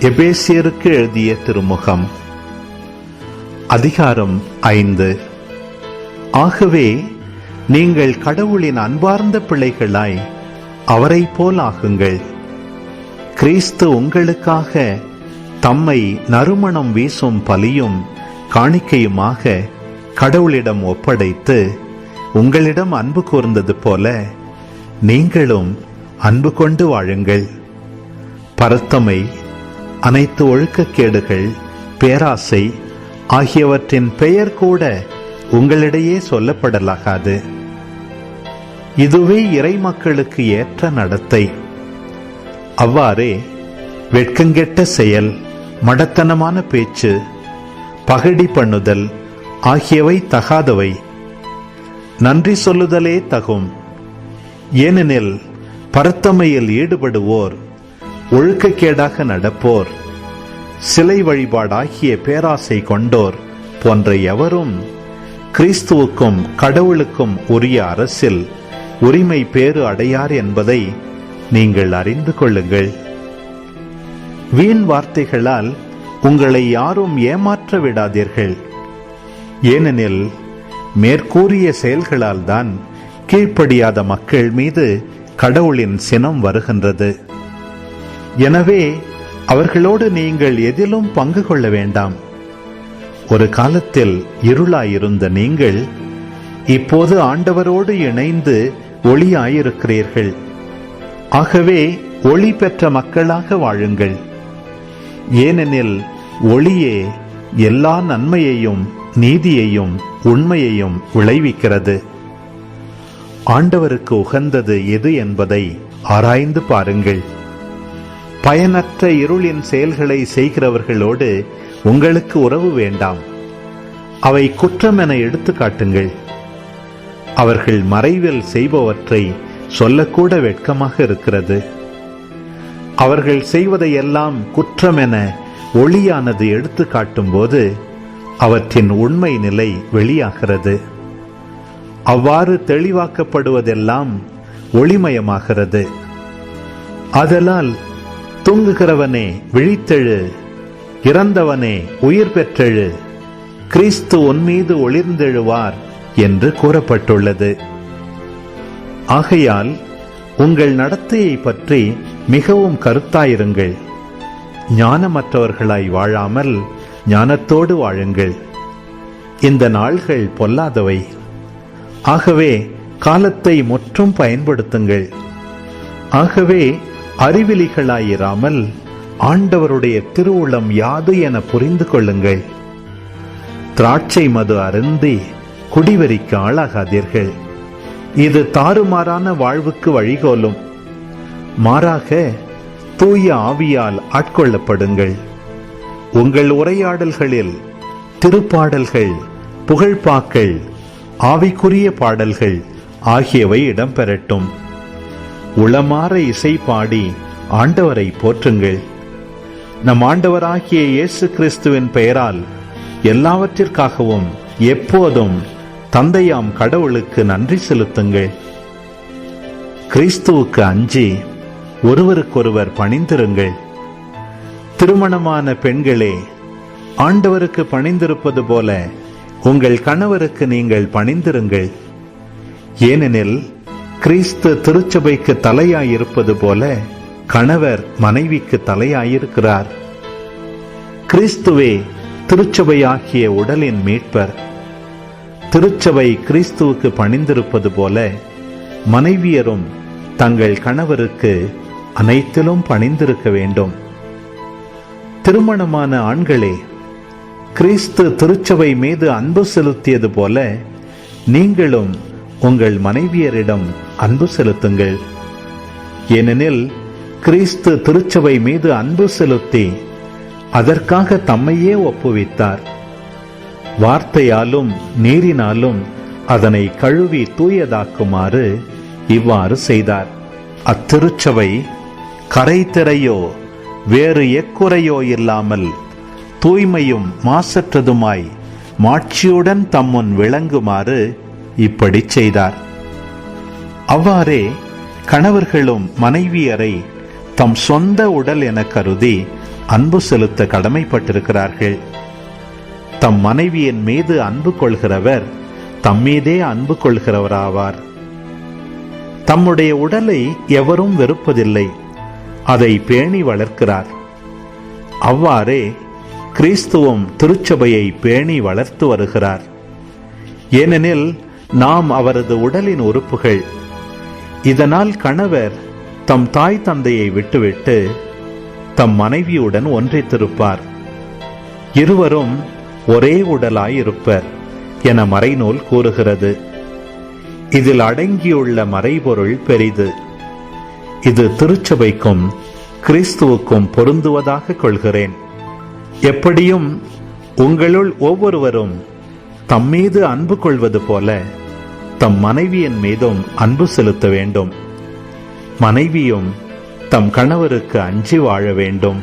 எபேசியருக்கு எழுதிய திருமுகம். அதிகாரம் ஐந்து. ஆகவே நீங்கள் கடவுளின் அன்பார்ந்த பிள்ளைகளாய் அவரைப் போல் ஆகுங்கள். கிறிஸ்து உங்களுக்காக தம்மை நறுமணம் வீசும் பலியும் காணிக்கையுமாக கடவுளிடம் ஒப்படைத்து உங்களிடம் அன்பு கூர்ந்தது போல நீங்களும் அன்பு கொண்டு வாழுங்கள். பரத்தமை அனைத்து ஒழுக்கக்கேடுகள் பேராசை ஆகியவற்றின் பெயர் கூட உங்களிடையே சொல்லப்படலாகாது. இதுவே இறை மக்களுக்கு ஏற்ற நடத்தை. அவ்வாறே வெட்கங்கெட்ட செயல் மடத்தனமான பேச்சு பகடி பண்ணுதல் ஆகியவை தகாதவை. நன்றி சொல்லுதலே தகும். ஏனெனில் பரத்தமையில் ஈடுபடுவோர் ஒழுக்கக்கேடாக நடப்போர். சிலை வழிபாடாகிய பேராசை கொண்டோர் போன்ற எவரும் கிறிஸ்துவுக்கும் கடவுளுக்கும் உரிய அரசில் உரிமை பேறு அடையார் என்பதை நீங்கள் அறிந்து கொள்ளுங்கள். வீண் வார்த்தைகளால் உங்களை யாரும் ஏமாற்ற விடாதீர்கள். ஏனெனில் மேற்கூறிய செயல்களால் தான் கீழ்ப்படியாத மக்கள் மீது கடவுளின் சினம் வருகின்றது. எனவே அவர்களோடு நீங்கள் எதிலும் பங்கு கொள்ள வேண்டாம். ஒரு காலத்தில் இருளாயிருந்த நீங்கள் இப்போது ஆண்டவரோடு இணைந்து ஒளியாயிருக்கிறீர்கள். ஆகவே ஒளி பெற்ற மக்களாக வாழுங்கள். ஏனெனில் ஒளியே எல்லா நன்மையையும் நீதியையும் உண்மையையும் விளைவிக்கிறது. ஆண்டவருக்கு உகந்தது எது என்பதை ஆராய்ந்து பாருங்கள். பயனற்ற இருளின் செயல்களை செய்கிறவர்களோடு உங்களுக்கு உறவு வேண்டாம். அவை குற்றம் என எடுத்து காட்டுங்கள். அவர்கள் மறைவில் செய்பவற்றை சொல்லக்கூட வெட்கமாக இருக்கிறது. அவர்கள் செய்வதையெல்லாம் குற்றம் என ஒளியானது எடுத்து காட்டும்போது அவற்றின் உண்மை நிலை வெளியாகிறது. அவ்வாறு தெளிவாக்கப்படுவதெல்லாம் ஒளிமயமாகிறது. ஆதலால் தூங்குகிறவனே விழித்தெழு. இறந்தவனே உயிர் பெற்றெழு. கிறிஸ்து உன்மீது ஒளிர்ந்தெழுவார் என்று கூறப்பட்டுள்ளது. ஆகையால் உங்கள் நடத்தையை பற்றி மிகவும் கருத்தாயிருங்கள். ஞானமற்றவர்களாய் வாழாமல் ஞானத்தோடு வாழுங்கள். இந்த நாள்கள் பொல்லாதவை. ஆகவே காலத்தை முற்றும் பயன்படுத்துங்கள். ஆகவே அறிவிலிகளாயிராமல் ஆண்டவருடைய திருவுளம் யாது என புரிந்து கொள்ளுங்கள். திராட்சை மது அருந்தி குடிவெறிக்கு ஆளாகாதீர்கள். இது தாறுமாறான வாழ்வுக்கு வழிகோலும். மாறாக தூய ஆவியால் ஆட்கொள்ளப்படுங்கள். உங்கள் உரையாடல்களில் திருப்பாடல்கள் புகழ்பாக்கள் ஆவிக்குரிய பாடல்கள் ஆகியவை இடம்பெறட்டும். உளமாற இசை பாடி ஆண்டவரை போற்றுங்கள். நம் ஆண்டவராகிய இயேசு கிறிஸ்துவின் பெயரால் எல்லாவற்றிற்காகவும் எப்போதும் தந்தையாம் கடவுளுக்கு நன்றி செலுத்துங்கள். கிறிஸ்துவுக்கு அஞ்சி ஒருவருக்கொருவர் பணிந்திருங்கள். திருமணமான பெண்களே ஆண்டவருக்கு பணிந்திருப்பது போல உங்கள் கணவருக்கு நீங்கள் பணிந்திருங்கள். ஏனெனில் கிறிஸ்து திருச்சபைக்கு தலையாயிருப்பது போல கணவர் மனைவிக்கு தலையாயிருக்கிறார். கிறிஸ்துவே திருச்சபையாகிய உடலின் மீட்பர். திருச்சபை கிறிஸ்துவுக்கு பணிந்திருப்பது போல மனைவியரும் தங்கள் கணவருக்கு அனைத்திலும் பணிந்திருக்க வேண்டும். திருமணமான ஆண்களே கிறிஸ்து திருச்சபை மீது அன்பு செலுத்தியது போல நீங்களும் உங்கள் மனைவியரிடம் அன்பு செலுத்துங்கள். ஏனெனில் கிறிஸ்து திருச்சபை மீது அன்பு செலுத்தி அதற்காக தம்மையே ஒப்புவித்தார். வார்த்தையாலும் நீரினாலும் அதனை கழுவி தூயதாக்குமாறு இவ்வாறு செய்தார். அத்திருச்சபை கரைத்திரையோ வேறு எக்குறையோ இல்லாமல் தூய்மையும் மாசற்றதுமாய் மாட்சியுடன் தம்முன் விளங்குமாறு இப்படி செய்தார். அவ்வாறே கணவர்களும் மனைவியரை தம் சொந்த உடல் என கருதி அன்பு செலுத்த கடமைப்பட்டிருக்கிறார்கள். தம் மனைவியின் மீது அன்பு கொள்கிறவர் தம்மீதே அன்பு கொள்கிறவராவார். தம்முடைய உடலை எவரும் வெறுப்பதில்லை. அதை பேணி வளர்க்கிறார். அவ்வாறே கிறிஸ்துவும் திருச்சபையை பேணி வளர்த்து வருகிறார். ஏனெனில் நாம் அவரது உடலின் உறுப்புகள். இதனால் கணவர் தம் தாய் தந்தையை விட்டுவிட்டு தம் மனைவியுடன் ஒன்றித்திருப்பார். இருவரும் ஒரே உடலாய் இருப்பர் என மறைநூல் கூறுகிறது. இதில் அடங்கியுள்ள மறைபொருள் பெரிது. இது திருச்சபைக்கும் கிறிஸ்துவுக்கும் பொருந்துவதாக கொள்கிறேன். எப்படியும் உங்களுள் ஒவ்வொருவரும் தம்மீது அன்பு கொள்வது போல தம் மனைவியின் மீதும் அன்பு செலுத்த வேண்டும். மனைவியும் தம் கணவருக்கு அஞ்சி வாழ வேண்டும்.